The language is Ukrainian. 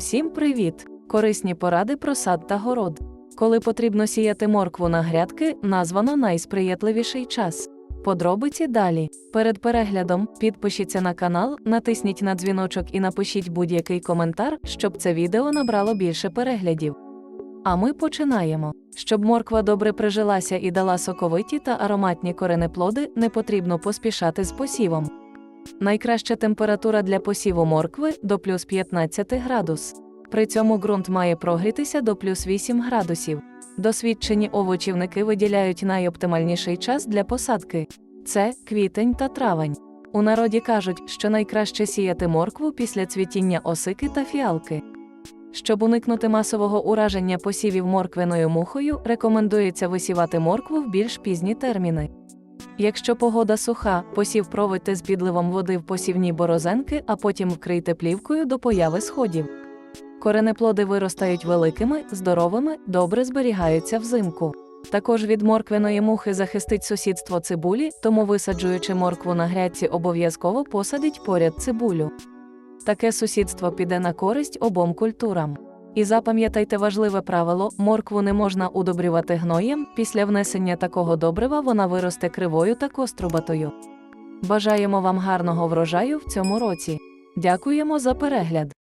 Всім привіт! Корисні поради про сад та город. Коли потрібно сіяти моркву на грядки, названо найсприятливіший час. Подробиці далі. Перед переглядом підпишіться на канал, натисніть на дзвіночок і напишіть будь-який коментар, щоб це відео набрало більше переглядів. А ми починаємо. Щоб морква добре прижилася і дала соковиті та ароматні коренеплоди, не потрібно поспішати з посівом. Найкраща температура для посіву моркви до плюс 15 градус. При цьому ґрунт має прогрітися до плюс 8 градусів. Досвідчені овочівники виділяють найоптимальніший час для посадки це квітень та травень. У народі кажуть, що найкраще сіяти моркву після цвітіння осики та фіалки. Щоб уникнути масового ураження посівів морквиною мухою, рекомендується висівати моркву в більш пізні терміни. Якщо погода суха, посів проводьте з підливом води в посівні борозенки, а потім вкрийте плівкою до появи сходів. Коренеплоди виростають великими, здоровими, добре зберігаються взимку. Також від морквиної мухи захистить сусідство цибулі, тому висаджуючи моркву на грядці, обов'язково посадить поряд цибулю. Таке сусідство піде на користь обом культурам. І запам'ятайте важливе правило: моркву не можна удобрювати гноєм. Після внесення такого добрива вона виросте кривою та кострубатою. Бажаємо вам гарного врожаю в цьому році. Дякуємо за перегляд!